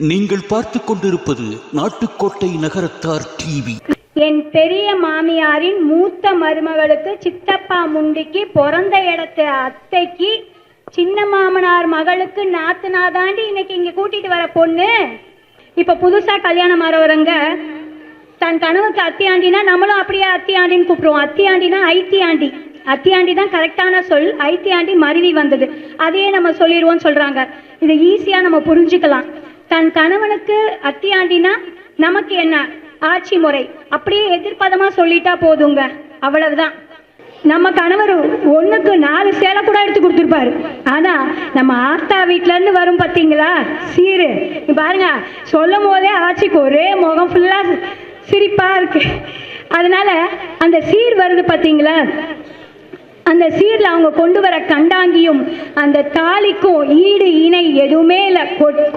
நீங்கள் பார்த்து கொண்டிருப்பது நாட்டுக்கோட்டை நகரத்தார் டிவி. என் பெரிய மாமியாரின் மூத்த மருமகளுக்கு சித்தப்பா முண்டிக்கு பிறந்த இடத்து அத்தைக்கு சின்ன மாமனார் மகளுக்கு நாத்துனா தாண்டி இன்னைக்கு இங்க கூட்டிட்டு வர பொண்ணு. இப்ப புதுசா கல்யாணம் வரவரங்க தன் கனவுக்கு அத்தியாண்டினா நம்மளும் அப்படியே அத்தியாண்டின்னு கூப்பிடுவோம். அத்தியாண்டினா ஐத்தியாண்டி அத்தியாண்டி தான் கரெக்டான சொல். ஐத்தியாண்டி மருவி வந்தது. அதையே நம்ம சொல்லிடுவோம் சொல்றாங்க. இது ஈஸியா நம்ம புரிஞ்சுக்கலாம். தன் கணவனுக்கு அத்தியாண்டினா நமக்கு என்ன? ஆட்சி முறை. அப்படியே எதிர்ப்பதமா சொல்லிட்டா போதுங்க. அவ்வளவுதான். நம்ம கணவர் ஒண்ணுக்கு நாலு சேலை கூட எடுத்து கொடுத்துருப்பாரு. ஆனா நம்ம ஆத்தா வீட்ல இருந்து வரும் பாத்தீங்களா? சீரு. பாருங்க. சொல்லும் போதே ஆட்சிக்கு ஒரே முகம் ஃபுல்லா சிரிப்பா இருக்கு. அதனால அந்த சீர் வருது பாத்தீங்களா? அந்த சீரில் அவங்க கொண்டு வர கண்டாங்கியும் அந்த தாலிக்கும் ஈடு இணை எதுவுமே இல்லை.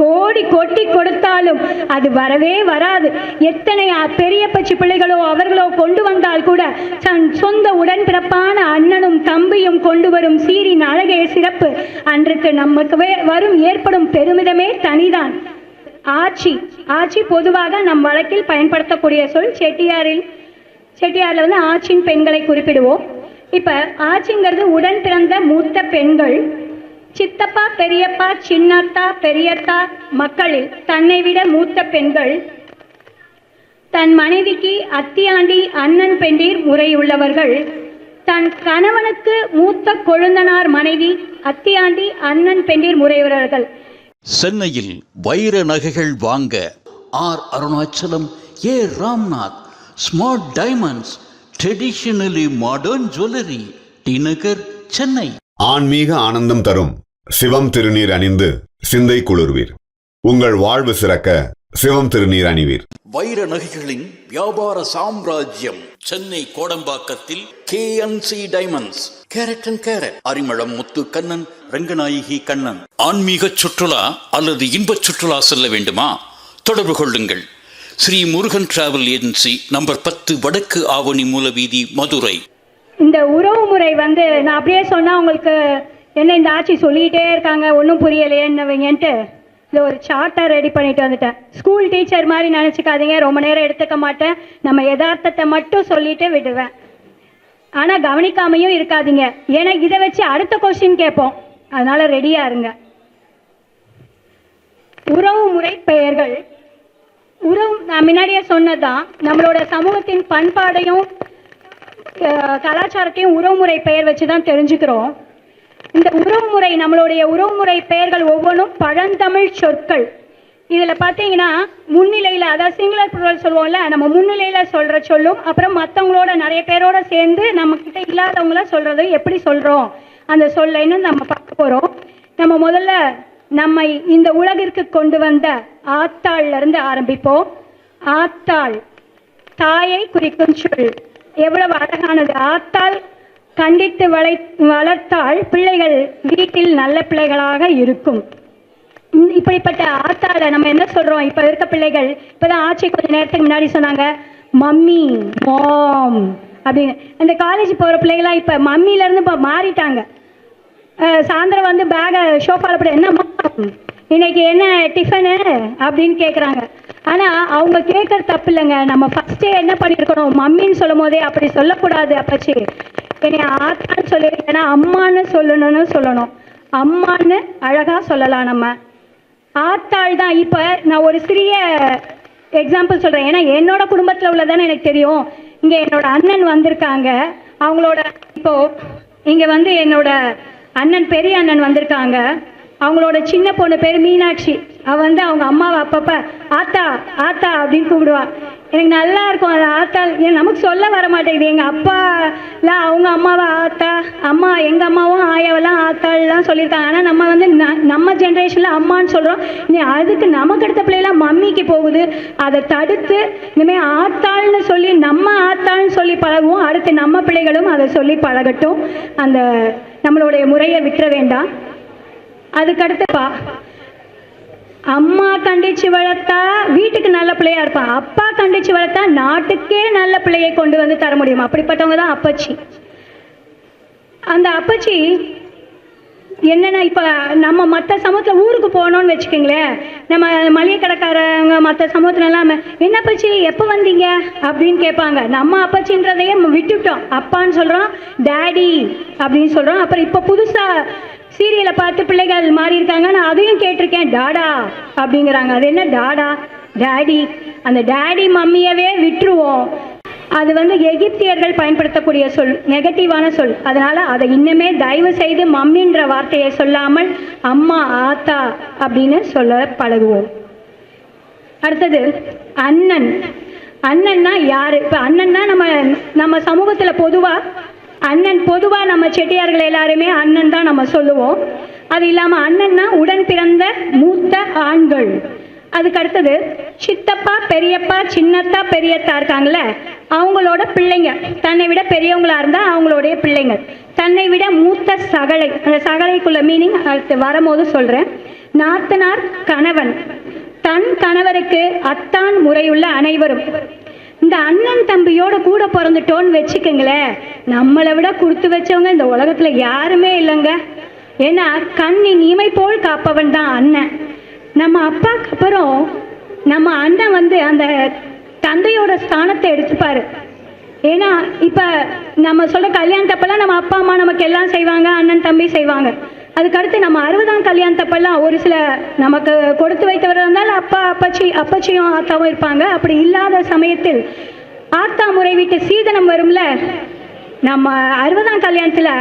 கோடி கொட்டி கொடுத்தாலும் அது வரவே வராது. எத்தனை பெரிய பச்சி பிள்ளைகளோ அவர்களோ கொண்டு வந்தால் கூட தன் சொந்த உடன்பிறப்பான அண்ணனும் தம்பியும் கொண்டு வரும் சீரின் அழகே சிறப்பு. அன்றைக்கு நமக்கு வரும் ஏற்படும் பெருமிதமே தனிதான். ஆட்சி ஆட்சி பொதுவாக நம் வழக்கில் பயன்படுத்தக்கூடிய சொல் செட்டியாரில் செட்டியாரில் வந்து ஆட்சியின் பெண்களை குறிப்பிடுவோம். இப்போ ஆட்சிங்கிறது உடன் பிறந்த மூத்த பெண்கள். சித்தப்பா பெரியப்பா சின்னத்தா பெரியத்தா மக்களில் தன்னை விட மூத்த பெண்கள். தன் மனைவிக்கு அத்தியாண்டி அண்ணன் பெண்டீர் முறையுள்ளவர்கள் தன் கணவனுக்கு மூத்த கொழுந்தனார் மனைவி அத்தியாண்டி அண்ணன் பெண்டீர் முறையுள்ளவர்கள் சென்னையில் வைர நகைகள் வாங்க R. Arunachalam A. Ramnath smart diamonds traditionally modern jewellery T Nagar Chennai ஆன்மீக ஆனந்தம் தரும் சிவம் திருநீர் அணிந்து சிந்தை குளிர்வீர். உங்கள் வாழ்வு சிறக்க சிவம் திருநீர் அணிவீர். வைர நகைகளின் வியாபார சாம்ராஜ்யம் Chennai கோடம்பாக்கத்தில் KNC diamonds carat and carat. Arimalam Muthu Kannan Ranganayaki Kannan. ஆன்மீக சுற்றுலா அல்லது இன்பச் சுற்றுலா செல்ல வேண்டுமா? தொடர்பு கொள்ளுங்கள். Shri Murugan travel agency number பத்து வடக்கு ஆவணி மூலவீதி மதுரை. இந்த உறவு முறை வந்து நான் அப்படியே சொன்னா உங்களுக்கு என்ன இந்த ஆட்சி சொல்லிக்கிட்டே இருக்காங்க ஒன்றும் புரியலையேன்னுவீங்கன்ட்டு இதில் ஒரு சார்ட்டை ரெடி பண்ணிட்டு வந்துட்டேன். ஸ்கூல் டீச்சர் மாதிரி நினச்சிக்காதீங்க ரொம்ப நேரம் எடுத்துக்க மாட்டேன். நம்ம யதார்த்தத்தை மட்டும் சொல்லிட்டு விடுவேன். ஆனால் கவனிக்காமையும் இருக்காதீங்க. ஏன்னா இதை வச்சு அடுத்த கொஸ்டின் கேட்போம். அதனால ரெடியாக இருங்க. உறவு முறை பெயர்கள் உறவு நான் முன்னாடியே சொன்னதுதான் நம்மளோட சமூகத்தின் பண்பாடையும் கலாச்சாரத்தையும் உறவுமுறை பெயர் வச்சு தான் தெரிஞ்சுக்கிறோம். இந்த உறவுமுறை நம்மளுடைய உறவுமுறை பெயர்கள் ஒவ்வொன்றும் பழந்தமிழ் சொற்கள். இதில் பார்த்தீங்கன்னா முன்னிலையில் அதாவது சிங்குலர் ப்ளூரல் சொல்லுவோம்ல நம்ம முன்னிலையில் சொல்கிற சொல்லும் அப்புறம் மற்றவங்களோட நிறைய பேரோட சேர்ந்து நம்மக்கிட்ட இல்லாதவங்கள சொல்கிறதும் எப்படி சொல்கிறோம் அந்த சொல்லைன்னு நம்ம பார்க்க போகிறோம் நம்ம முதல்ல நம்மை இந்த உலகிற்கு கொண்டு வந்த ஆத்தாள்ல இருந்து ஆரம்பிப்போம். ஆத்தாள் தாயை குறிக்கும் சொல். எவ்வளவு அழகானது. ஆத்தாள் கண்டித்து வளை வளர்த்தால் பிள்ளைகள் வீட்டில் நல்ல பிள்ளைகளாக இருக்கும். இப்படிப்பட்ட ஆத்தாளை நம்ம என்ன சொல்றோம்? இப்ப இருக்க பிள்ளைகள் இப்பதான் ஆட்சி கொஞ்ச நேரத்துக்கு முன்னாடி சொன்னாங்க மம்மி மாம். அப்படின்னு. இந்த காலேஜ் போற பிள்ளைகளாம் இப்ப மம்மில இருந்து இப்ப மாறிட்டாங்க. சாயந்தரம் வந்து பேகை ஷோஃபால போட்டு என்னம்மா இன்னைக்கு என்ன டிஃபனு அப்படின்னு கேட்குறாங்க ஆனால் அவங்க கேட்கறது தப்பு இல்லைங்க நம்ம ஃபஸ்ட்டே என்ன பண்ணியிருக்கணும் மம்மின்னு சொல்லும் போதே அப்படி சொல்லக்கூடாது அப்பச்சி. என்னை ஆத்தான்னு சொல்லி ஏன்னா அம்மான்னு சொல்லணும்னு சொல்லணும். அம்மான்னு அழகாக சொல்லலாம் நம்ம. ஆத்தாள் தான். இப்போ நான் ஒரு சிறிய எக்ஸாம்பிள் சொல்கிறேன் ஏன்னா என்னோட குடும்பத்தில் உள்ளதானே எனக்கு தெரியும். இங்கே என்னோட அண்ணன் வந்திருக்காங்க. அவங்களோட இப்போ இங்கே வந்து என்னோட அண்ணன் பெரிய அண்ணன் வந்திருக்காங்க. அவங்களோட சின்ன பொண்ணு பேர் மீனாட்சி. அவள் வந்து அவங்க அம்மாவை அப்பப்ப ஆத்தா ஆத்தா அப்படின்னு கூப்பிடுவா. எனக்கு நல்லா இருக்கும் அது ஆத்தா. நமக்கு சொல்ல வர மாட்டேங்குது. எங்கள் அப்பாலாம் அவங்க அம்மாவை ஆத்தா அம்மா எங்கள் அம்மாவும் ஆயாவெல்லாம் ஆத்தாள்லாம் சொல்லியிருக்காங்க. ஆனால் நம்ம வந்து ந- நம்ம ஜென்ரேஷனில் அம்மான்னு சொல்கிறோம் நீ அதுக்கு நமக்கு அடுத்த பிள்ளைலாம் மம்மிக்கு போகுது. அதை தடுத்து இனிமேல் ஆத்தாள்னு சொல்லி நம்ம ஆத்தாள்னு சொல்லி பழகுவோம். அடுத்து நம்ம பிள்ளைகளும் அதை சொல்லி பழகட்டும். அந்த நம்மளுடைய முறையை விட்டுற வேண்டாம். அதுக்கடுத்துப்பா அம்மா கண்டிச்சு வளர்த்தா வீட்டுக்கு நல்ல பிள்ளையா இருப்பான். அப்பா கண்டிச்சு வளர்த்தா நாட்டுக்கே நல்ல பிள்ளையை கொண்டு வந்து தர முடியும். அப்படிப்பட்டவங்க தான் அப்பச்சி. அந்த அப்பச்சி என்னென்னா இப்போ நம்ம மற்ற சமூகத்தில் ஊருக்கு போனோம்னு வச்சுக்கோங்களேன். நம்ம மளிகை கடைக்காரங்க மற்ற சமூகத்தில் எல்லாம் என்ன பச்சி எப்போ வந்தீங்க? அப்படின்னு கேட்பாங்க. நம்ம அப்பச்சின்றதையே விட்டுட்டோம். அப்பான்னு சொல்கிறோம் டேடி அப்படின்னு சொல்கிறோம் அப்புறம் இப்போ புதுசாக சீரியலை பார்த்து பிள்ளைகள் மாறி இருக்காங்க நான் அதையும் கேட்டிருக்கேன். டாடா அப்படிங்கிறாங்க. அது என்ன டாடா? டேடி. அந்த டேடி மம்மியவே விட்டுருவோம். அது வந்து எகிப்தியர்கள் பயன்படுத்தக்கூடிய சொல் நெகட்டிவான சொல். அதனால் அதை இன்னுமே தயவு செய்து மம்மின்ற வார்த்தையை சொல்லாமல் அம்மா ஆத்தா அப்படின்னு சொல்ல பழகுவோம். அடுத்தது அண்ணன். அண்ணன்னா யாரு? இப்போ அண்ணன்னா நம்ம நம்ம சமூகத்தில் பொதுவாக அண்ணன் பொதுவாக நம்ம செட்டியார்கள் எல்லாருமே அண்ணன் தான் நம்ம சொல்லுவோம். அது இல்லாமல் அண்ணன்னா உடன் பிறந்த மூத்த ஆண்கள். அதுக்கு அடுத்தது சித்தப்பா பெரியப்பா சின்னத்தா பெரியத்தா இருக்காங்கல்ல அவங்களோட பிள்ளைங்க. தன்னை விட பெரியவங்களா இருந்தால் அவங்களுடைய பிள்ளைங்க. தன்னை விட மூத்த சகலை அந்த சகலைக்குள்ள மீனிங் அடுத்து வரும்போது சொல்கிறேன் நாத்தனார் கணவன். தன் கணவருக்கு அத்தான் முறையுள்ள அனைவரும். இந்த அண்ணன் தம்பியோட கூட பிறந்துட்டோன்னு வச்சுக்கோங்களேன் நம்மளை விட கொடுத்து வச்சவங்க இந்த உலகத்தில் யாருமே இல்லைங்க. ஏன்னா கண்ணின் இமை போல் காப்பவன் தான் அண்ணன். நம்ம அப்பாவுக்கு அப்புறம் நம்ம அண்ணன் வந்து அந்த தந்தையோட ஸ்தானத்தை எடுத்துப்பாரு. ஏன்னா இப்போ நம்ம சொல்ல கல்யாணத்தப்பெல்லாம் நம்ம அப்பா அம்மா நமக்கு எல்லாம் செய்வாங்க அண்ணன் தம்பி செய்வாங்க. அதுக்கடுத்து நம்ம அறுபதாம் கல்யாணத்தப்பெல்லாம் ஒரு சில நமக்கு கொடுத்து வைத்தவர் இருந்தாலும் அப்பா அப்பச்சி அப்பச்சியும் ஆத்தாவும் இருப்பாங்க. அப்படி இல்லாத சமயத்தில் ஆத்தா முறை வீட்டு சீதனம் வரும்ல? நம்ம அறுபதாம் கல்யாணத்தில்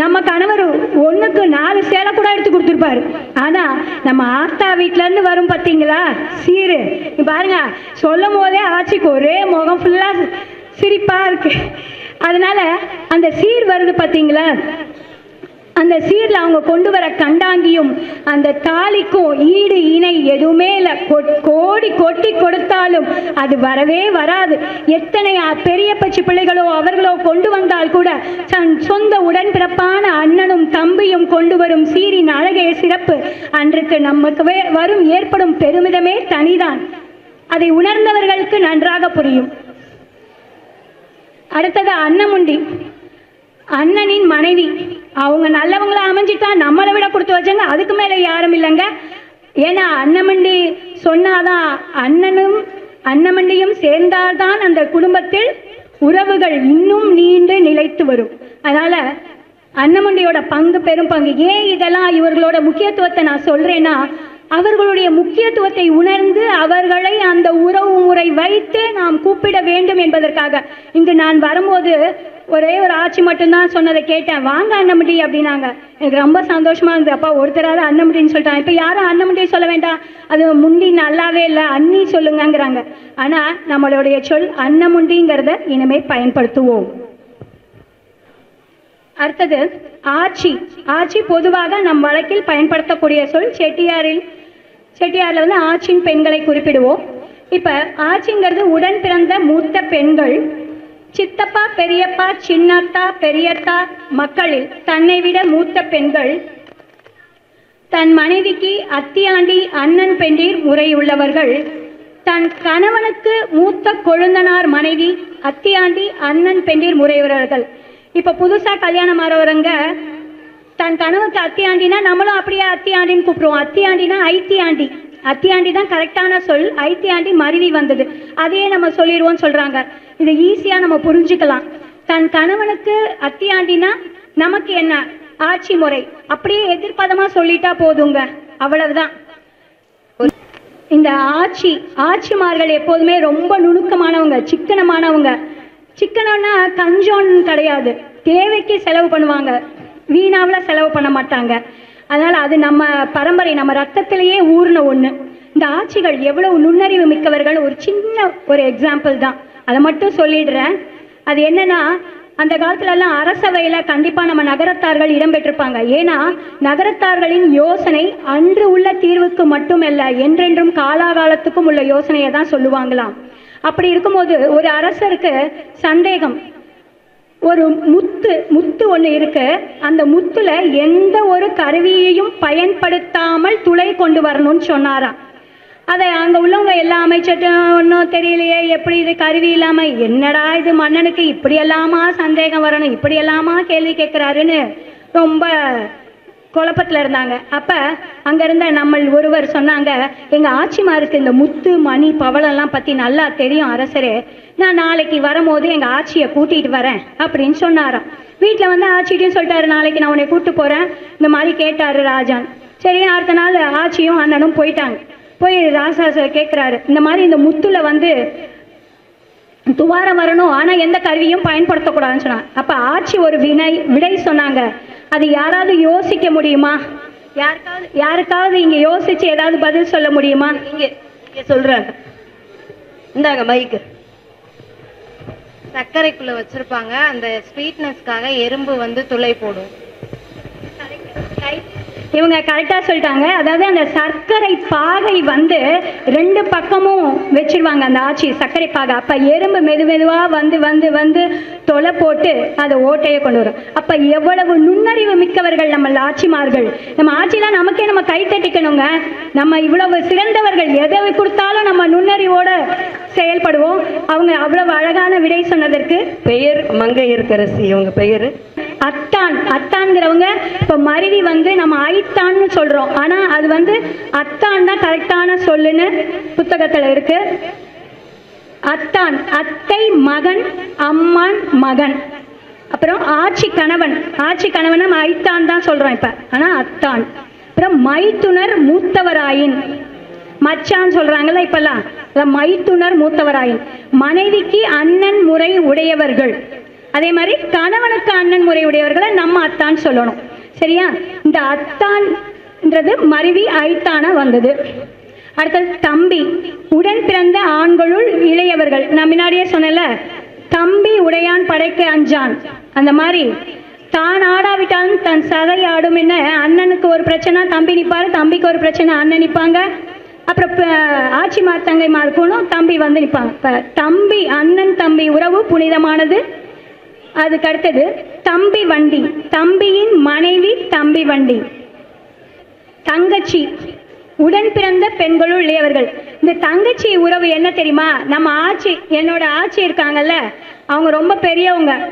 நம்ம கணவர் ஒன்றுக்கு நாலு சேலை கூட எடுத்து கொடுத்துருப்பாரு. ஆனால் நம்ம ஆத்தா வீட்டிலேருந்து வரும் பார்த்தீங்களா சீரு. நீ பாருங்க சொல்லும் போதே ஆச்சிக்கு ஒரே முகம் ஃபுல்லாக சிரிப்பாக இருக்கு. அதனால அந்த சீர் வருது பார்த்தீங்களா அந்த சீரில் அவங்க கொண்டு வர கண்டாங்கியும் அந்த தாலிக்கும் ஈடு இணை எதுவுமே இல்லை. கோடி கொட்டி கொடுத்தாலும் அது வரவே வராது. எத்தனை பெரிய பச்சை பிள்ளைகளோ அவர்களோ கொண்டு வந்தால் கூட தன் சொந்த உடன்பிறப்பான அண்ணனும் தம்பியும் கொண்டு வரும் சீரின் அழகே சிறப்பு. அன்றைக்கு நமக்கு வரும் ஏற்படும் பெருமிதமே தனிதான். அதை உணர்ந்தவர்களுக்கு நன்றாக புரியும். அடுத்தது அன்னமுண்டி. அண்ணனின் மனைவி. அவங்க நல்லவங்களா அமைஞ்சிட்டா நம்மளை விட கொடுத்து வச்சாங்க அதுக்கு மேலே யாரும் இல்லைங்க. ஏன்னா அன்னமண்டி சொன்னாதான் அண்ணனும் அன்னமண்டியும் சேர்ந்தால்தான் அந்த குடும்பத்தில் உறவுகள் இன்னும் நீண்டு நிலைத்து வரும். அதனால அன்னமண்டியோட பங்கு பெரும் பங்கு. ஏன் இதெல்லாம் இவர்களோட முக்கியத்துவத்தை நான் சொல்றேன்னா அவர்களுடைய முக்கியத்துவத்தை உணர்ந்து அவர்களை அந்த உறவு முறை வைத்து நாம் கூப்பிட வேண்டும் என்பதற்காக. இங்கு நான் வரும்போது ஒரே ஒரு ஆட்சி மட்டும்தான் சொன்னதை கேட்டேன். வாங்க அன்னமுடி அப்படின்னாங்க. எனக்கு ரொம்ப சந்தோஷமா இருந்தது. அப்பா ஒருத்தராவது அன்னமுடின்னு சொல்லிட்டாங்க. இப்போ யாரும் அன்னமுடி சொல்ல வேண்டாம். அது முண்டி நல்லாவே இல்லை அண்ணி சொல்லுங்கங்கிறாங்க. ஆனால் நம்மளுடைய சொல் அன்னமுண்டிங்கிறத இனிமே பயன்படுத்துவோம். அடுத்தது ஆட்சி ஆட்சி பொதுவாக நம் வழக்கில் பயன்படுத்தக்கூடிய சொல் செட்டியாரில் செட்டியாரில் வந்து ஆட்சியின் பெண்களை குறிப்பிடுவோம். இப்போ ஆட்சிங்கிறது உடன் பிறந்த மூத்த பெண்கள் சித்தப்பா பெரியப்பா சின்னத்தா பெரியத்தா மக்களில் தன்னை விட மூத்த பெண்கள். தன் மனைவிக்கு அத்தியாண்டி அண்ணன் பெண்டீர் முறையுள்ளவர்கள் தன் கணவனுக்கு மூத்த கொழுந்தனார் மனைவி அத்தியாண்டி அண்ணன் பெண்டீர் முறையுறவர்கள் இப்போ புதுசாக கல்யாணம் ஆறவரங்க. தன் கணவனுக்கு அத்தியாண்டினா நம்மளும் அப்படியே அத்தியாண்டின்னு கூப்பிடுவோம். அத்தியாண்டினா ஐத்தியாண்டி. அத்தியாண்டி தான் கரெக்டான சொல் ஐத்தியாண்டி மருவி வந்தது. அதையே நம்ம சொல்லிடுவோம்னு சொல்றாங்க. இதை ஈஸியாக நம்ம புரிஞ்சுக்கலாம். தன் கணவனுக்கு அத்தியாண்டினா நமக்கு என்ன? ஆட்சி முறை. அப்படியே எதிர்ப்பதமா சொல்லிட்டா போதுங்க. அவ்வளவுதான். இந்த ஆட்சி ஆட்சிமார்கள் எப்போதுமே ரொம்ப நுணுக்கமானவங்க சிக்கனமானவங்க. சிக்கனம்னா கஞ்சோன்னு கிடையாது. தேவைக்கு செலவு பண்ணுவாங்க. வீணாவில் செலவு பண்ண மாட்டாங்க. அதனால் அது நம்ம பரம்பரை நம்ம ரத்தத்திலேயே ஊறின ஒன்று இந்த ஆட்சிகள் எவ்வளவு நுண்ணறிவு மிக்கவர்கள் ஒரு சின்ன ஒரு எக்ஸாம்பிள் தான். அதை மட்டும் சொல்லிடுறேன். அது என்னன்னா அந்த காலத்துலலாம் அரசவையில் கண்டிப்பாக நம்ம நகரத்தார்கள் இடம்பெற்றிருப்பாங்க ஏன்னா நகரத்தார்களின் யோசனை அன்று உள்ள தீர்வுக்கு மட்டுமல்ல என்றென்றும் காலாகாலத்துக்கும் உள்ள யோசனையை தான் சொல்லுவாங்களாம். அப்படி இருக்கும்போது ஒரு அரசருக்கு சந்தேகம். ஒரு முத்து முத்து ஒன்று இருக்கு. அந்த முத்துல எந்த ஒரு கருவியையும் பயன்படுத்தாமல் துளை கொண்டு வரணும்னு சொன்னாராம். அதை அங்கே உள்ளவங்க எல்லா அமைச்சர்ட்டும் ஒன்றும் தெரியலையே எப்படி இது கருவி இல்லாமல் என்னடா இது மன்னனுக்கு இப்படி எல்லாமா சந்தேகம் வரணும் இப்படி எல்லாமா கேள்வி கேட்குறாருன்னு ரொம்ப குழப்பத்தில் இருந்தாங்க. அப்போ அங்கே இருந்த நம்ம ஒருவர் சொன்னாங்க எங்கள் ஆட்சிமாருக்கு இந்த முத்து மணி பவளம்லாம் பற்றி நல்லா தெரியும் அரசரே. நான் நாளைக்கு வரும்போது எங்கள் ஆட்சியை கூட்டிகிட்டு வரேன் அப்படின்னு சொன்னாராம். வீட்டில் வந்து ஆட்சிட்டையும் சொல்லிட்டாரு நாளைக்கு நான் உன்னை கூப்பிட்டு போகிறேன் இந்த மாதிரி கேட்டாரு ராஜான். சரி அடுத்த நாள் ஆட்சியும் அண்ணனும் போயிட்டாங்க. போய் ராசா கேட்குறாரு இந்த மாதிரி இந்த முத்துல வந்து துவாரம் வரணும். ஆனால் எந்த கருவியும் பயன்படுத்தக்கூடாதுன்னு சொன்னாங்க. அப்போ ஆட்சி ஒரு வினை விடை சொன்னாங்க. அது யாராவது யோசிக்க முடியுமா? யாருக்காவது யாருக்காவது இங்கே யோசிச்சு ஏதாவது பதில் சொல்ல முடியுமா? இங்கே இங்கே சொல்கிறாங்க இந்தாங்க மைக்கு சர்க்கரைக்குள்ளே வச்சுருப்பாங்க. அந்த ஸ்வீட்னஸ்க்காக எறும்பு வந்து துளை போடும். இவங்க கரெக்டாக சொல்லிட்டாங்க. அதாவது அந்த சர்க்கரை பாகை வந்து ரெண்டு பக்கமும் வச்சிருவாங்க அந்த ஆட்சி சர்க்கரை பாகை. அப்போ எறும்பு மெது மெதுவாக வந்து வந்து வந்து தொலை போட்டு அதை ஓட்டையை கொண்டு வரும். அப்போ எவ்வளவு நுண்ணறிவு மிக்கவர்கள் நம்ம ஆட்சிமார்கள் நம்ம ஆட்சிலாம் நமக்கே நம்ம கை தட்டிக்கணுங்க. நம்ம இவ்வளவு சிறந்தவர்கள் எதை கொடுத்தாலும் நம்ம நுண்ணறிவோட செயல்படுவோம். அவங்க அவ்வளவு அழகான விடை சொன்னதற்கு பெயர் மங்கையர்கரசி இவங்க பெயர். அத்தான் அத்தான்கிறவங்க இப்போ மருவி வந்து நம்ம ஐத்தான்னு சொல்கிறோம் ஆனால் அது வந்து அத்தான் தான் கரெக்டான சொல்லுன்னு புத்தகத்தில் இருக்கு. அத்தான் அத்தை மகன் அம்மான் மகன். அப்புறம் ஆட்சி கணவன். ஆட்சி கணவன் நம்ம ஐத்தான் தான் சொல்கிறோம் இப்போ. ஆனால் அத்தான். அப்புறம் மைத்துனர் மூத்தவராயின். மச்சான் சொல்றாங்கல்ல இப்பெல்லாம். மைத்துனர் மூத்தவராயின். மனைவிக்கு அண்ணன் முறை உடையவர்கள். அதே மாதிரி கணவனுக்கு அண்ணன் முறை உடையவர்களை நம்ம அத்தான் சொல்லணும். சரியா? இந்த அத்தான்ன்றது மருவி ஐத்தானா வந்தது. அடுத்தது தம்பி. உடன் பிறந்த ஆண்களுள் இளையவர்கள். நான் முன்னாடியே சொன்னேன்ல தம்பி உடையான் படைக்க அஞ்சான். அந்த மாதிரி தான் ஆடாவிட்டாலும் தன் சதை ஆடும் என்ன? அண்ணனுக்கு ஒரு பிரச்சனை தம்பி நிற்பாரு தம்பிக்கு ஒரு பிரச்சனை அண்ணன் நிற்பாங்க. அப்புறம் ஆட்சி மாத்தங்கை மார்க்கணும் தம்பி வந்து நிற்பாங்க. இப்போ தம்பி அண்ணன் தம்பி உறவு புனிதமானது. அதுக்கு அடுத்தது தம்பி வண்டி. தம்பியின் மனைவி தம்பி வண்டி. தங்கச்சி. உடன் பிறந்த பெண்களும் இளையவர்கள். இந்த தங்கச்சி உறவு என்ன தெரியுமா? நம்ம ஆட்சி என்னோட ஆட்சி இருக்காங்கல்ல அவங்க ரொம்ப பெரியவங்க.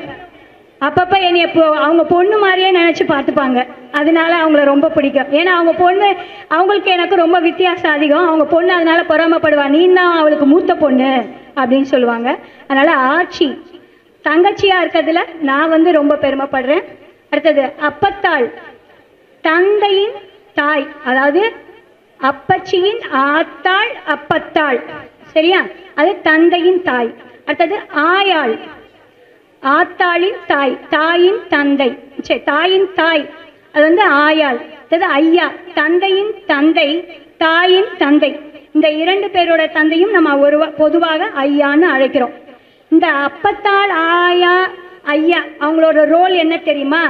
அப்பப்போ என்னைய அவங்க பொண்ணு மாதிரியே நினச்சி பார்த்துப்பாங்க. அதனால அவங்கள ரொம்ப பிடிக்கும். ஏன்னா அவங்க பொண்ணு அவங்களுக்கு எனக்கு ரொம்ப வித்தியாசம் அதிகம். அவங்க பொண்ணு அதனால பொறாமப்படுவா. நீ தான் அவளுக்கு மூத்த பொண்ணு அப்படின்னு சொல்லுவாங்க. அதனால ஆட்சி தங்கச்சியா இருக்கிறதுல நான் வந்து ரொம்ப பெருமைப்படுறேன். அடுத்தது அப்பத்தாள். தந்தையின் தாய் அதாவது அப்பச்சியின் ஆத்தாள் அப்பத்தாள். சரியா? அது தந்தையின் தாய். அடுத்தது ஆயாள். ஆத்தாளின் தாய் தாயின் தந்தை. சரி தாயின் தாய். அது வந்து ஆயாள். அடுத்தது ஐயா. தந்தையின் தந்தை தாயின் தந்தை. இந்த இரண்டு பேரோட தந்தையும் நம்ம ஒரு பொதுவாக ஐயான்னு அழைக்கிறோம். இந்த அப்பத்தாள் ஆயா ஐயா அவங்களோட ரோல் என்ன தெரியுமா?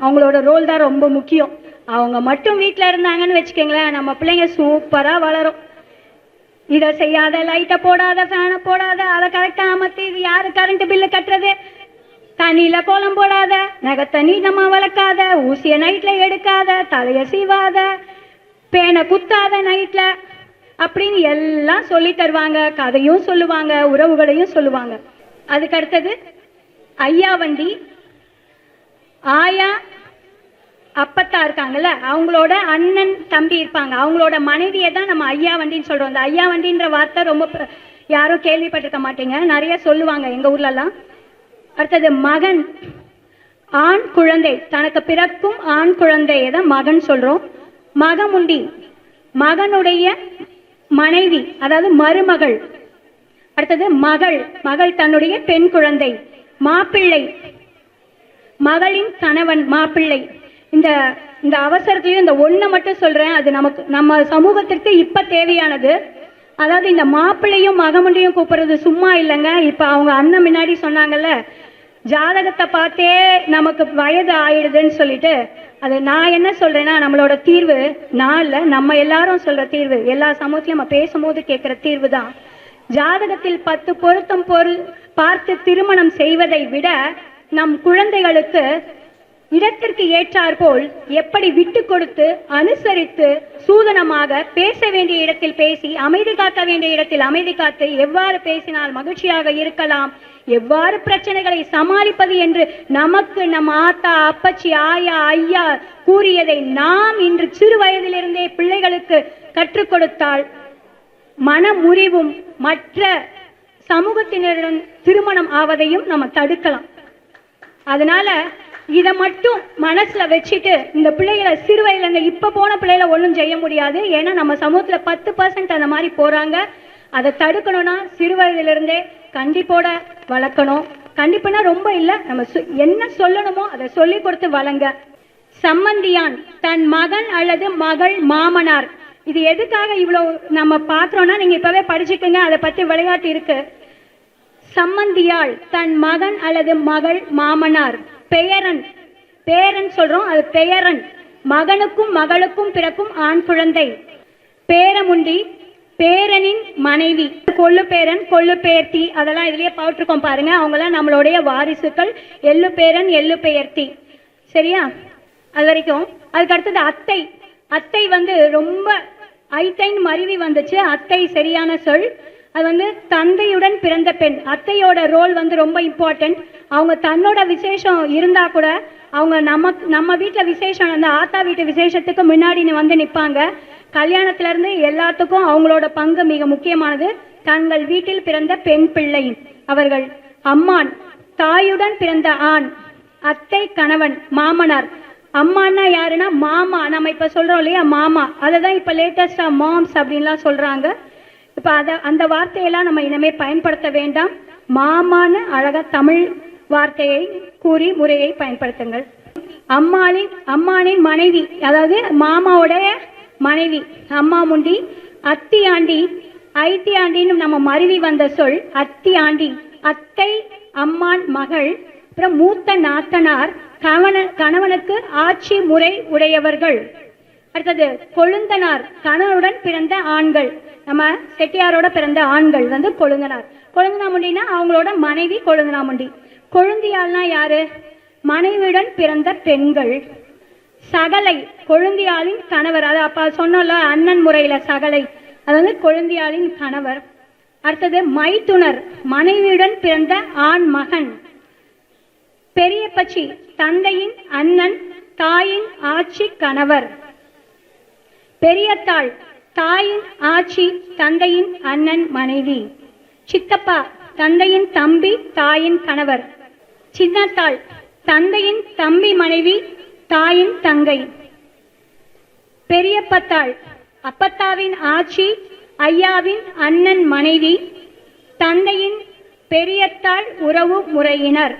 அவங்களோட ரோல் தான் ரொம்ப முக்கியம். அவங்க மட்டும் வீட்டில் இருந்தாங்கன்னு வச்சுக்கோங்களேன் நம்ம பிள்ளைங்க சூப்பராக வளரும். இதை செய்யாத லைட்டை போடாத ஃபேனை போடாத அதை கரெக்டாக அமர்த்தி இது யாரு கரண்ட் பில்லு கட்டுறது? தண்ணியில கோலம் போடாத நகத்தை நம்ம வளர்க்காத ஊசியை நைட்ல எடுக்காத தலையை சீவாத பேனை குத்தாத நைட்ல அப்படின்னு எல்லாம் சொல்லி தருவாங்க கதையும் சொல்லுவாங்க உறவுகளையும் சொல்லுவாங்க. அதுக்கு அடுத்தது ஐயா வண்டி ஆயா அப்பத்தா இருக்காங்கல்ல அவங்களோட அண்ணன் தம்பி இருப்பாங்க. அவங்களோட மனைவியை தான் நம்ம ஐயா வண்டின்னு சொல்றோம். அந்த ஐயா வண்டின்ற வார்த்தை ரொம்ப யாரும் கேள்விப்பட்டிருக்க மாட்டீங்க. நிறைய சொல்லுவாங்க எங்க ஊர்லலாம். அடுத்தது மகன் ஆண் குழந்தை. தனக்கு பிறக்கும் ஆண் குழந்தையை தான் மகன் சொல்றோம். மகமுண்டி மகனுடைய மனைவி அதாவது மருமகள். அடுத்தது மகள். மகள் தன்னுடைய பெண் குழந்தை. மாப்பிள்ளை. மகளின் கணவன் மாப்பிள்ளை. இந்த இந்த அவசரத்துலயும் இந்த ஒண்ணை மட்டும் சொல்றேன். அது நமக்கு நம்ம சமூகத்திற்கு இப்ப தேவையானது. அதாவது இந்த மாப்பிள்ளையும் மகமுண்டையும் கூப்பிடுறது சும்மா இல்லைங்க. இப்ப அவங்க அண்ணன் முன்னாடி சொன்னாங்கல்ல ஜாதகத்தை பார்த்தே நமக்கு வயது ஆயிடுதுன்னு சொல்லிட்டு அது நான் என்ன சொல்றேன்னா நம்மளோட தீர்வு நான் நம்ம எல்லாரும் சொல்ற தீர்வு எல்லா சமூகத்திலும் நம்ம பேசும்போது கேட்கிற தீர்வு தான். ஜாதகத்தில் பத்து பொருத்தம் பொருள் பார்த்து திருமணம் செய்வதை விட நம் குழந்தைகளுக்கு இடத்திற்கு ஏற்றாற்போல் எப்படி விட்டு கொடுத்து அனுசரித்து சூதனமாக பேச வேண்டிய இடத்தில் பேசி அமைதி காக்க வேண்டிய இடத்தில் அமைதி காத்து எவ்வாறு பேசினால் மகிழ்ச்சியாக இருக்கலாம்? எவ்வாறு பிரச்சனைகளை சமாளிப்பது என்று நமக்கு நம் ஆத்தா அப்பச்சி ஆயா ஐயா கூறியதை நாம் இன்று சிறு வயதிலிருந்தே பிள்ளைகளுக்கு கற்றுக் கொடுத்தால் மனமுறிவும் மற்ற சமூகத்தினருடன் திருமணம் ஆவதையும் நம்ம தடுக்கலாம். அதனால இதை மட்டும் மனசுல வச்சுட்டு இந்த பிள்ளைகளை சிறு வயதுல இப்ப போன பிள்ளைகளை ஒன்றும் செய்ய முடியாது. ஏன்னா நம்ம சமூகத்துல பத்து பர்சன்ட் அந்த மாதிரி போறாங்க. அதை தடுக்கணும்னா சிறு வயதுலேருந்தே கண்டிப்போட வளர்க்கணும். கண்டிப்புனா ரொம்ப இல்லை. நம்ம என்ன சொல்லணுமோ அதை சொல்லி கொடுத்து வளங்க. சம்மந்தியான் தன் மகன் அல்லது மகள் மாமனார். இது எதுக்காக இவ்வளோ நம்ம பார்க்குறோன்னா நீங்கள் இப்போவே படிச்சுக்கோங்க. அதை பற்றி விளையாட்டு இருக்கு. சம்மந்தியாள் தன் மகன் அல்லது மகள் மாமனார். பெயரன். பேரன் சொல்றோம் அது பெயரன். மகனுக்கும் மகளுக்கும் பிறக்கும் ஆண் குழந்தை. பேரமுண்டி பேரனின் மனைவி. கொள்ளு பேரன் கொள்ளு பேர்த்தி. அதெல்லாம் இதுலயே போட்டிருக்கோம் பாருங்க. அவங்களாம் நம்மளுடைய வாரிசுகள். எள்ளு பேரன் எள்ளு பெயர்த்தி. சரியா? அது வரைக்கும். அதுக்கு அடுத்தது அத்தை. அத்தை வந்து ரொம்ப ஐத்தைன்னு மருவி வந்துச்சு. அத்தை சரியான சொல். அது வந்து தந்தையுடன் பிறந்த பெண். அத்தையோட ரோல் வந்து ரொம்ப இம்பார்ட்டன்ட் அவங்க தன்னோட விசேஷம் இருந்தா கூட அவங்க நமக்கு நம்ம வீட்டில் விசேஷம் அந்த ஆத்தா வீட்டு விசேஷத்துக்கு முன்னாடி வந்து நிற்பாங்க கல்யாணத்துல இருந்து எல்லாத்துக்கும் அவங்களோட பங்கு மிக முக்கியமானது. தங்கள் வீட்டில் பிறந்த பெண் பிள்ளை அவர்கள் அம்மான் தாயுடன் பிறந்த ஆண் அத்தை கணவன் மாமனார். அம்மான்னா யாருன்னா மாமா. நம்ம இப்ப சொல்றோம் இல்லையா மாமா. அதை தான் இப்ப லேட்டஸ்டா மாம்ஸ் அப்படின்லாம் சொல்றாங்க. இப்ப அத அந்த வார்த்தையெல்லாம் நம்ம இனிமே பயன்படுத்த வேண்டாம். மாமான்னு அழக தமிழ் வார்த்தையை கூறி முறையை பயன்படுத்துங்கள். அம்மாளின் அம்மானின் மனைவி அதாவது மாமாவுடைய மனைவி அம்மா முண்டி அத்தி ஆண்டி ஐத்தி ஆண்டின்னு நம்ம மருவி வந்த சொல் அத்தி ஆண்டி அத்தை அம்மான் மகள் அப்புறம் மூத்த நாத்தனார் கணவன கணவனுக்கு ஆட்சி முறை உடையவர்கள். அடுத்தது கொழுந்தனார் கணவனுடன் பிறந்த ஆண்கள். நம்ம செட்டியாரோட பிறந்த ஆண்கள் வந்து கொழுந்தனார். கொழுந்தனாமுண்டினா அவங்களோட மனைவி கொழுந்தனாமுண்டி. கொழுந்தியாள்னா யாரு? மனைவியுடன் பிறந்த பெண்கள். சகலை கொழுந்தியாளின் கணவர். அது அப்ப சொன்னோம்ல அண்ணன் முறையில சகலை. அது வந்து கொழுந்தியாளின் கணவர். அடுத்தது மைத்துனர் மனைவியுடன் பிறந்த ஆண் மகன். பெரியப்பச்சி தந்தையின் அண்ணன் தாயின் ஆட்சி கணவர். பெரியத்தாள் தாயின் ஆச்சி தந்தையின் அண்ணன் மனைவி. சித்தப்பா தந்தையின் தம்பி தாயின் கணவர். சின்னத்தாள் தந்தையின் தம்பி மனைவி தாயின் தங்கை. பெரியப்பத்தாள் அப்பத்தாவின் ஆட்சி ஐயாவின் அண்ணன் மனைவி தந்தையின் பெரியத்தாள் உறவு முறையினர்.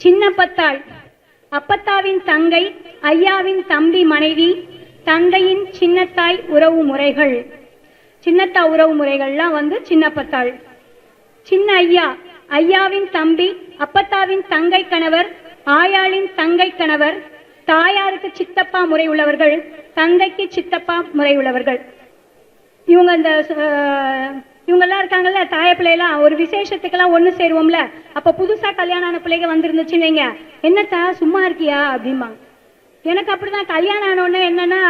சின்னப்பத்தாள் அப்பத்தாவின் தங்கை ஐயாவின் தம்பி மனைவி தந்தையின் சின்னத்தாய் உறவு முறைகள். சின்னத்தா உறவு முறைகள்லாம் வந்து சின்னப்பத்தாள். சின்ன ஐயா ஐயாவின் தம்பி அப்பத்தாவின் தங்கை கணவர் ஆயாளின் தங்கை கணவர் தாயாருக்கு சித்தப்பா முறை உள்ளவர்கள் தந்தைக்கு சித்தப்பா முறை உள்ளவர்கள். இவங்க இந்த அஹ், இவங்கெல்லாம் இருக்காங்கல்ல தாய பிள்ளைலாம் ஒரு விசேஷத்துக்கெல்லாம் ஒன்று சேருவோம்ல அப்போ புதுசா கல்யாணம் ஆன பிள்ளைங்க வந்துருந்துச்சுன்னு வைங்க. என்னத்தா சும்மா இருக்கியா அப்படிம்பாங்க. எனக்கு அப்படிதான் கல்யாணம் ஆனோடனே என்னன்னா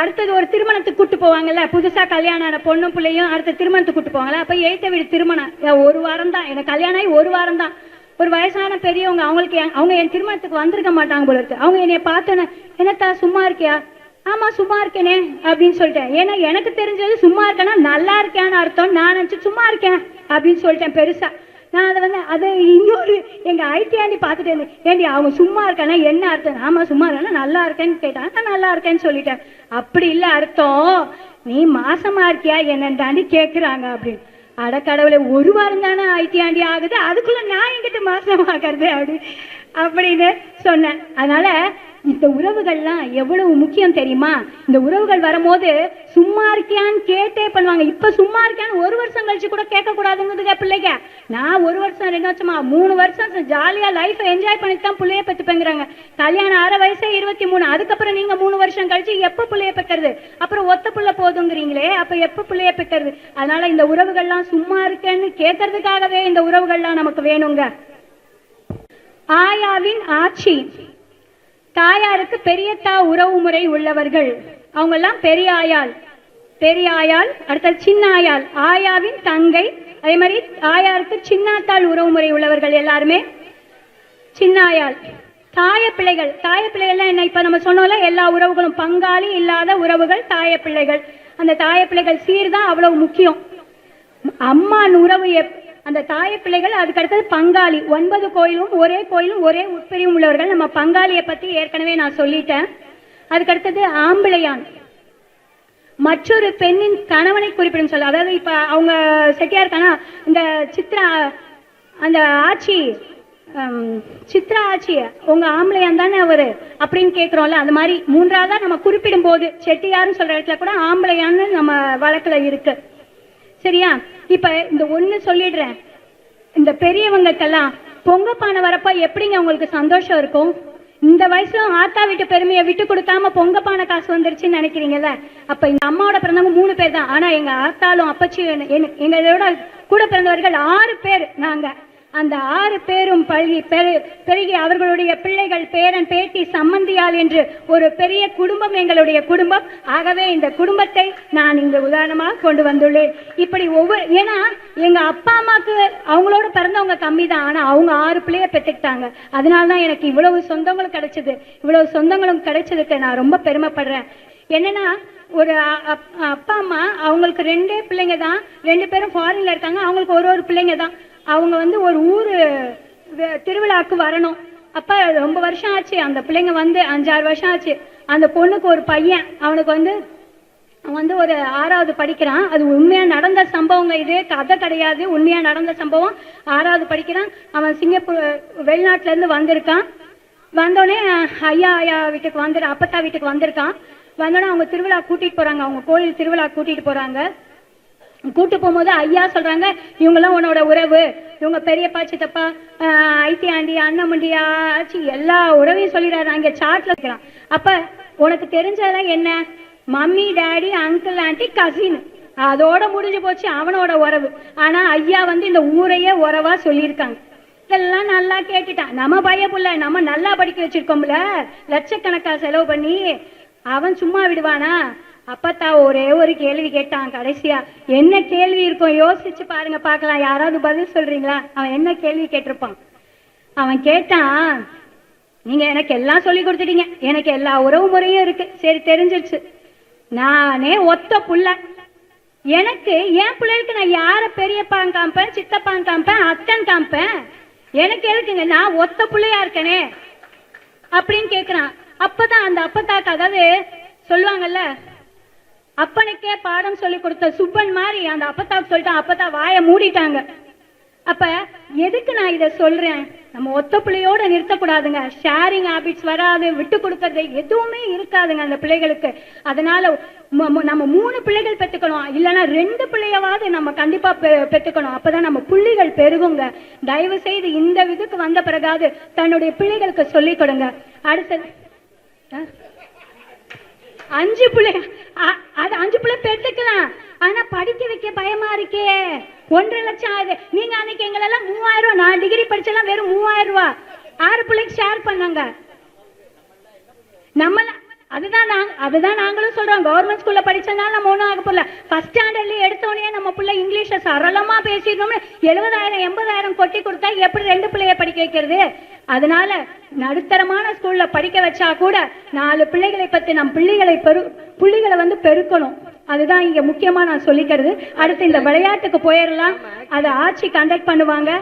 அடுத்தது ஒரு திருமணத்துக்கு கூட்டு போவாங்கல்ல புதுசா கல்யாணம் ஆன பொண்ணும் பிள்ளையும் அடுத்த திருமணத்துக்கு கூட்டு போவாங்கல்ல அப்ப எய்த்த வீடு திருமணம். ஒரு வாரம் தான் எனக்கு கல்யாணம் ஆகி ஒரு வாரம் தான் ஒரு வயசான பெரியவங்க அவங்களுக்கு என்- அவங்க என் திருமணத்துக்கு வந்திருக்க மாட்டாங்க போல இருக்கு. அவங்க என்னைய பார்த்தோன்னே என்னத்தா சும்மா இருக்கியா? ஆமா சும்மா இருக்கேனே அப்படின்னு சொல்லிட்டேன். ஏன்னா எனக்கு தெரிஞ்சது சும்மா இருக்கேன்னா நல்லா இருக்கேன்னு அர்த்தம். நான் நினைச்சு சும்மா இருக்கேன் அப்படின்னு சொல்லிட்டேன் பெருசா. நான் அதை வந்து அது இன்னொரு எங்க ஐடி ஆண்டி பார்த்துட்டு இருந்தேன். ஏண்டி அவங்க சும்மா இருக்கானா? என்ன அர்த்தம்? ஆமாம் சும்மா இருக்கானா? நல்லா இருக்கேன்னு கேட்டான். நான் நல்லா இருக்கேன்னு சொல்லிட்டேன். அப்படி இல்லை அர்த்தம். நீ மாசமா இருக்கியா? என்னன்னு தாண்டி அப்படின்னு அட ஒரு வாரம் தானே ஐடி ஆண்டி ஆகுது. அதுக்குள்ள நான் எங்கிட்ட மாசமாகிறது அப்படி? அப்படின்னு சொன்னேன். அதனால இந்த உறவுகள்லாம் எவ்வளவு முக்கியம் தெரியுமா? இந்த உறவுகள் வரும்போது சும்மா இருக்கியான்னு கேட்டே பண்ணுவாங்க. இப்ப சும்மா இருக்கியான்னு ஒரு வருஷம் கழிச்சு கூட கேட்க கூடாதுங்குதுங்க பிள்ளைங்க. நான் ஒரு வருஷம் ரெண்டு வருஷமா மூணு வருஷம் ஜாலியா லைஃப் என்ஜாய் பண்ணிட்டு தான் பிள்ளைய பெற்றுப்பேங்கிறாங்க கல்யாணம் அரை வயசே இருபத்தி மூணு அதுக்கப்புறம் நீங்க மூணு வருஷம் கழிச்சு எப்ப பிள்ளைய பெக்கிறது அப்புறம் ஒத்த புள்ள போதுங்கிறீங்களே அப்ப எப்ப பிள்ளைய பெக்கிறது அதனால இந்த உறவுகள்லாம் சும்மா இருக்கேன்னு கேட்கறதுக்காகவே இந்த உறவுகள்லாம் நமக்கு வேணுங்க. ஆயாவின் ஆட்சி. தாயாருக்கு பெரியத்தா உறவு முறை உள்ளவர்கள். அவங்கெல்லாம் பெரிய பெரியாயால் பெரிய அடுத்தது சின்ன ஆயாள். ஆயாவின் தங்கை அதே மாதிரி ஆயாருக்கு சின்னாத்தாள் உறவு முறை உள்ளவர்கள் எல்லாருமே சின்ன ஆயாள். தாய பிள்ளைகள் தாய பிள்ளைகள்லாம் என்ன? இப்ப நம்ம சொன்னோம்ல எல்லா உறவுகளும் பங்காளி இல்லாத உறவுகள் தாய பிள்ளைகள். அந்த தாய பிள்ளைகள் சீர்தான் அவ்வளவு முக்கியம். அம்மா உறவு எப்- அந்த தாய பிள்ளைகள் அதுக்கு அடுத்தது பங்காளி. ஒன்பது கோயிலும் ஒரே கோயிலும் ஒரே உட்பிரிவும் உள்ளவர்கள். நம்ம பங்காளியை பத்தி ஏற்கனவே நான் சொல்லிட்டேன். அதுக்கு அடுத்தது ஆம்பிளையான். மற்றொரு பெண்ணின் கணவனை குறிப்பிடும் சொல்ல அதாவது இப்ப அவங்க செட்டியா இருக்கானா இந்த சித்ரா அந்த ஆட்சி சித்ரா ஆட்சி உங்க ஆம்பளையான் தானே அவரு? அப்படின்னு கேக்குறோம்ல அது மாதிரி மூன்றாவதா நம்ம குறிப்பிடும் போது செட்டியாருன்னு சொல்ற இடத்துல கூட ஆம்பளையான்னு நம்ம வழக்குல இருக்கு. சரியா? இப்ப இந்த ஒண்ணு சொல்லிடுறேன். இந்த பெரியவங்களுக்கெல்லாம் பொங்க பானை வரப்ப எப்படிங்க உங்களுக்கு சந்தோஷம் இருக்கும்? இந்த வயசுல ஆத்தா வீட்டு பெருமையை விட்டு கொடுக்காம பொங்க பானை காசு வந்துருச்சுன்னு நினைக்கிறீங்கல்ல? அப்ப எங்க அம்மாவோட பிறந்தவங்க மூணு பேர் தான் ஆனா எங்க ஆத்தாலும் அப்பச்சியும் எங்களோட கூட பிறந்தவர்கள் ஆறு பேர் நாங்க. அந்த ஆறு பேரும் பழகி பெருகி அவர்களுடைய பிள்ளைகள் பேரன் பேட்டி சம்மந்தியால் என்று ஒரு பெரிய குடும்பம் எங்களுடைய குடும்பம். ஆகவே இந்த குடும்பத்தை நான் இங்கு உதாரணமாக கொண்டு வந்துள்ளேன். இப்படி ஒவ்வொரு ஏன்னா எங்க அப்பா அம்மாக்கு அவங்களோட பிறந்தவங்க கம்மி தான். ஆனா அவங்க ஆறு பிள்ளைய பெற்றுக்கிட்டாங்க. அதனால தான் எனக்கு இவ்வளவு சொந்தங்களும் கிடைச்சது. இவ்வளவு சொந்தங்களும் கிடைச்சதுக்கு நான் ரொம்ப பெருமைப்படுறேன். என்னன்னா ஒரு அப்- அப்பா அம்மா அவங்களுக்கு ரெண்டே பிள்ளைங்க தான். ரெண்டு பேரும் ஃபாரின்ல இருக்காங்க. அவங்களுக்கு ஒரு ஒரு பிள்ளைங்க தான். அவங்க வந்து ஒரு ஊர் திருவிழாக்கு வரணும். அப்ப ரொம்ப வருஷம் ஆச்சு அந்த பிள்ளைங்க வந்து அஞ்சாறு வருஷம் ஆச்சு. அந்த பொண்ணுக்கு ஒரு பையன் அவனுக்கு வந்து அவன் வந்து ஒரு ஆறாவது படிக்கிறான். அது உண்மையா நடந்த சம்பவங்க இது கதை கிடையாது. உண்மையா நடந்த சம்பவம். ஆறாவது படிக்கிறான். அவன் சிங்கப்பூர் வெளிநாட்டுல இருந்து வந்திருக்கான். வந்தோடனே ஐயா ஐயா வீட்டுக்கு வந்து அப்பத்தா வீட்டுக்கு வந்திருக்கான். வந்தோடனே அவங்க திருவிழா கூட்டிட்டு போறாங்க. அவங்க கோயில் திருவிழா கூட்டிட்டு போறாங்க. கூட்டு போகும்போது ஐயா சொல்றாங்க இவங்கெல்லாம் உன்னோட உறவு. இவங்க பெரியப்பா சித்தப்பா ஆஹ் ஐத்தி ஆண்டி அண்ணமுண்டியா ஆச்சு எல்லா உறவையும் சொல்லிடுறாரு. அங்க சாட்ல இருக்கிறான் அப்ப உனக்கு தெரிஞ்சதெல்லாம் என்ன? Mummy daddy uncle aunty cousin அதோட முடிஞ்சு போச்சு அவனோட உறவு. ஆனா ஐயா வந்து இந்த ஊரையே உறவா சொல்லியிருக்காங்க. இதெல்லாம் நல்லா கேட்டுட்டான் நம்ம பைய நம்ம நல்லா படிக்க வச்சிருக்கோம்ல. லட்சக்கணக்கா செலவு பண்ணி அவன் சும்மா விடுவானா? அப்பத்தா ஒரே ஒரு கேள்வி கேட்டான் கடைசியா. என்ன கேள்வி இருக்கும்? யோசிச்சு பாருங்க பார்க்கலாம். யாராவது பதில் சொல்றீங்களா? அவன் என்ன கேள்வி கேட்டிருப்பான்? அவன் கேட்டான் நீங்க எனக்கு எல்லாம் சொல்லி கொடுத்துட்டீங்க. எனக்கு எல்லா உறவு முறையும் இருக்கு. சரி தெரிஞ்சிருச்சு. நானே ஒத்த புள்ள. எனக்கு என் பிள்ளைகளுக்கு நான் யார பெரியப்பான் காமிப்பேன் சித்தப்பான் காமிப்பேன் அத்தன் காமிப்பேன்? எனக்கு எதுக்குங்க? நான் ஒத்த பிள்ளையா இருக்கனே? அப்படின்னு கேக்குறான். அப்பதான் அந்த அப்பத்தாக்கு அதாவது சொல்லுவாங்கல்ல அப்பனுக்கே பாடம் சொல்லி கொடுத்த சுப்பன் மாதிரி அந்த அப்பத்தாவுக்கு சொல்லிட்டான். அப்பத்தா வாயை மூடிட்டாங்க. அப்ப எதுக்கு நான் இதை சொல்றேன்? நம்ம ஒத்த பிள்ளையோட நிறுத்தக்கூடாதுங்க. ஷேரிங் ஹாபிட்ஸ் வராது விட்டு கொடுக்கறது எதுவுமே இருக்காதுங்க அந்த பிள்ளைகளுக்கு. அதனால நம்ம மூணு பிள்ளைகள் பெத்துக்கணும் இல்லைன்னா ரெண்டு பிள்ளையவாவது நம்ம கண்டிப்பா பெ- பெத்துக்கணும் அப்பதான் நம்ம புள்ளிகள் பெருகுங்க. தயவு செய்து இந்த இதுக்கு வந்த பிறகாவது தன்னுடைய பிள்ளைகளுக்கு சொல்லிக் கொடுங்க. அடுத்தது அஞ்சு பிள்ளை அ- அது அஞ்சு பிள்ளை பெற்றுக்கலாம். ஆனா படிக்க வைக்க பயமா இருக்கே. ஒன்றரை லட்சம் ஆகுது. நீங்க அன்னைக்கு எங்களெல்லாம் மூவாயிரம் ரூபா நான் டிகிரி படிச்செல்லாம் வெறும் மூவாயிரம் ரூபா. ஆறு பிள்ளைக்கு ஷேர் பண்ணாங்க. நம்மள அதுதான் நாங்க அதுதான் நாங்களும் சொல்றோம். கவர்மெண்ட் ஸ்கூல்ல படிச்சதுனால நம்ம ஒன்றும் ஆக போல ஃபர்ஸ்ட் ஸ்டாண்டர்ட்ல எடுத்தோடனே நம்ம பிள்ளை இங்கிலீஷை சரளமா பேசிடணும்னு எழுபதாயிரம் எண்பதாயிரம் கொட்டி கொடுத்தா எப்படி ரெண்டு பிள்ளைய படிக்க வைக்கிறது? அதனால நடுத்தரமான ஸ்கூல்ல படிக்க வச்சா கூட நாலு பிள்ளைகளை பத்தி நம் பிள்ளைகளை பெரு புள்ளிகளை வந்து பெருக்கணும். அதுதான் இங்க முக்கியமா நான் சொல்லிக்கிறது. அடுத்து இந்த விளையாட்டுக்கு போயிடலாம் அதை ஆட்சி கண்டக்ட் பண்ணுவாங்க.